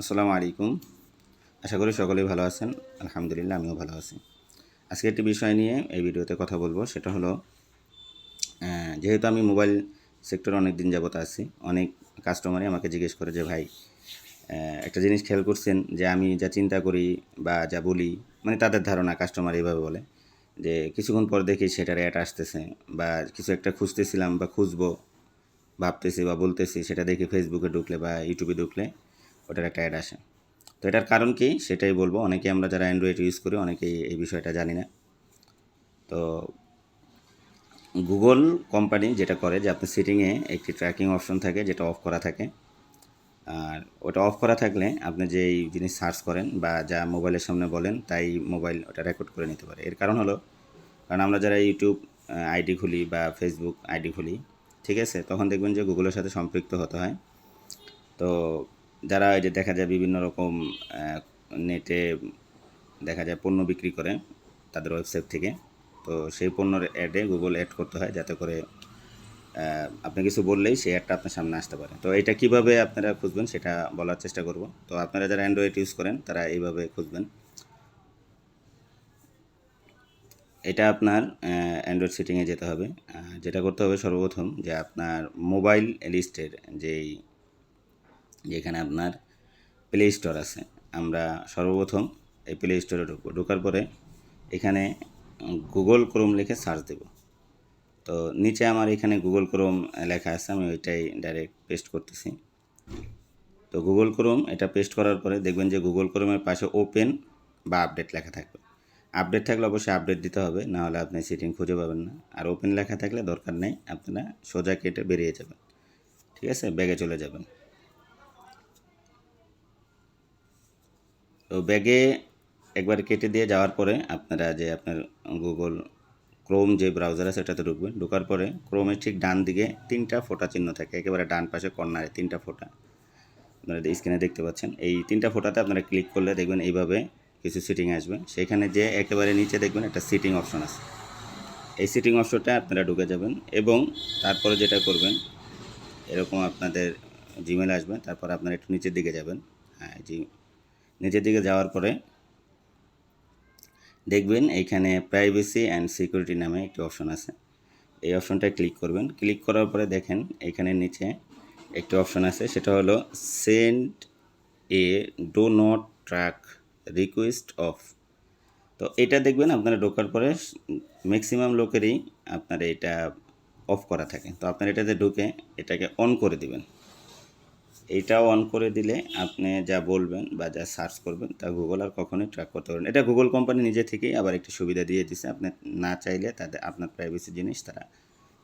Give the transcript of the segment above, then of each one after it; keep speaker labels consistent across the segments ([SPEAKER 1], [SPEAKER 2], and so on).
[SPEAKER 1] আসসালামু আলাইকুম। আশা করি সকলেই ভালো আছেন। আলহামদুলিল্লাহ, আমিও ভালো আছি। আজকে একটি বিষয় নিয়ে এই ভিডিওতে কথা বলব। সেটা হলো যেহেতু আমি মোবাইল সেক্টরে অনেক দিন যাবত আছি, অনেক কাস্টমারই আমাকে জিজ্ঞেস করে যে, ভাই একটা জিনিস খেয়াল করছেন যে, আমি যা চিন্তা করি বা যা বলি মানে তাদের ধারণা কাস্টমার এইভাবে বলে, যে কিছুক্ষণ পর দেখি সেটার অ্যাড আসতেছে বা কিছু একটা খুঁজতেছিলাম বা খুঁজবো, ভাবতেছি বা বলতেছি, সেটা দেখি ফেসবুকে ঢুকলে বা ইউটিউবে ঢুকলে ওটার একটা অ্যাড আসে। তো এটার কারণ কি? সেটাই বলব। অনেকে আমরা যারা অ্যান্ড্রয়েড ইউজ করি, অনেকেই এই বিষয়টা জানি না। তো গুগল কোম্পানি যেটা করে যে আপনার সেটিংয়ে একটি ট্র্যাকিং অপশন থাকে, যেটা অফ করা থাকে। আর ওটা অফ করা থাকলে আপনি যেই জিনিস সার্চ করেন বা যা মোবাইলের সামনে বলেন, তাই মোবাইল ওটা রেকর্ড করে নিতে পারে। এর কারণ হলো, কারণ আমরা যারা ইউটিউব আইডি খুলি বা ফেসবুক আইডি খুলি, ঠিক আছে? তখন দেখবেন যে গুগলের সাথে সম্পৃক্ত হতে হয়। তো যারা এই যে দেখা যায় বিভিন্ন রকম নেটে দেখা যায় পণ্য বিক্রি করে তাদের ওয়েবসাইট থেকে। তো সেই পণ্যের অ্যাডে গুগল অ্যাড করতে হয় যাতে করে আপনি কিছু বললেই সেই অ্যাডটা আপনার সামনে আসতে পারে। তো এটা কীভাবে আপনারা খুঁজবেন সেটা বলার চেষ্টা করব। তো আপনারা যারা অ্যান্ড্রয়েড ইউজ করেন, তারা এইভাবে খুঁজবেন। এটা আপনার অ্যান্ড্রয়েড সেটিংয়ে যেতে হবে। যেটা করতে হবে সর্বপ্রথম যে আপনার মোবাইল লিস্টের যেই যেখানে আপনার প্লে স্টোর আছে। আমরা সর্বপ্রথম এই প্লে স্টোরে ঢুকবো। ঢোকার পরে এখানে গুগল ক্রোম লিখে সার্চ দেব। তো নিচে আমার এখানে গুগল ক্রোম লেখা আছে, আমি ওইটাই ডাইরেক্ট পেস্ট করতেছি। তো গুগল ক্রোম এটা পেস্ট করার পরে দেখবেন যে গুগল ক্রোমের পাশে ওপেন বা আপডেট লেখা থাকবে। আপডেট থাকলে অবশ্যই আপডেট দিতে হবে, না হলে আপনি সেটিং খুঁজে পাবেন না। আর ওপেন লেখা থাকলে দরকার নেই, আপনারা সোজা কেটে বেরিয়ে যাবেন। ঠিক আছে? ব্যাগে চলে যাবেন। তো ব্যাগে একবার কেটে দিয়ে যাওয়ার পরে আপনারা যে আপনার গুগল ক্রোম যে ব্রাউজার আছে সেটাতে ঢুকবেন। ঢোকার পরে ক্রোমের ঠিক ডান দিকে তিনটা ফোটা চিহ্ন থাকে, একেবারে ডান পাশে কর্নারে তিনটা ফোটা। আপনারা স্ক্রিনে দেখতে পাচ্ছেন, এই তিনটা ফোটাতে আপনারা ক্লিক করলে দেখবেন এইভাবে কিছু সিটিং আসবে। সেখানে যে একেবারে নিচে দেখবেন একটা সিটিং অপশন আছে। এই সিটিং অপশনটা আপনারা ঢুকে যাবেন এবং তারপরে যেটা করবেন, এরকম আপনাদের জিমেল আসবে, তারপর আপনারা একটু নিচের দিকে যাবেন। হ্যাঁ জি নিচের দিকে যাওয়ার পরে দেখবেন এইখানে প্রাইভেসি অ্যান্ড সিকিউরিটি নামে একটি অপশন আছে। এই অপশনটায় ক্লিক করবেন। ক্লিক করার পরে দেখেন এখানে নিচে একটি অপশন আছে। সেটা হলো send a do not track request off তো এটা দেখবেন আপনারা ঢোকার পরে ম্যাক্সিমাম লোকেরই আপনার এটা অফ করা থাকে। তো আপনার এটাতে ঢুকে এটাকে অন করে দিবেন। এইটা অন করে দিলে আপনি যা বলবেন বা যা সার্চ করবেন তা গুগল আর কখনোই ট্র্যাক করতে পারবেন এটা গুগল কোম্পানি নিজে থেকেই আবার একটি সুবিধা দিয়ে দিছে। আপনি না চাইলে তাদের, আপনার প্রাইভেসি জিনিস তারা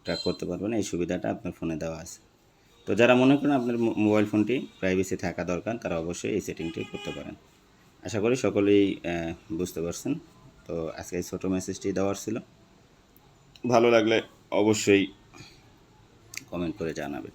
[SPEAKER 1] ট্র্যাক করতে পারবেন এই সুবিধাটা আপনার ফোনে দেওয়া আছে। তো যারা মনে করেন আপনার মোবাইল ফোনটি প্রাইভেসি থাকা দরকার, তারা অবশ্যই এই সেটিংটি করতে পারেন। আশা করি সকলেই বুঝতে পারছেন। তো আজকে এই ছোটো মেসেজটি দেওয়ার ছিল। ভালো লাগলে অবশ্যই কমেন্ট করে জানাবেন।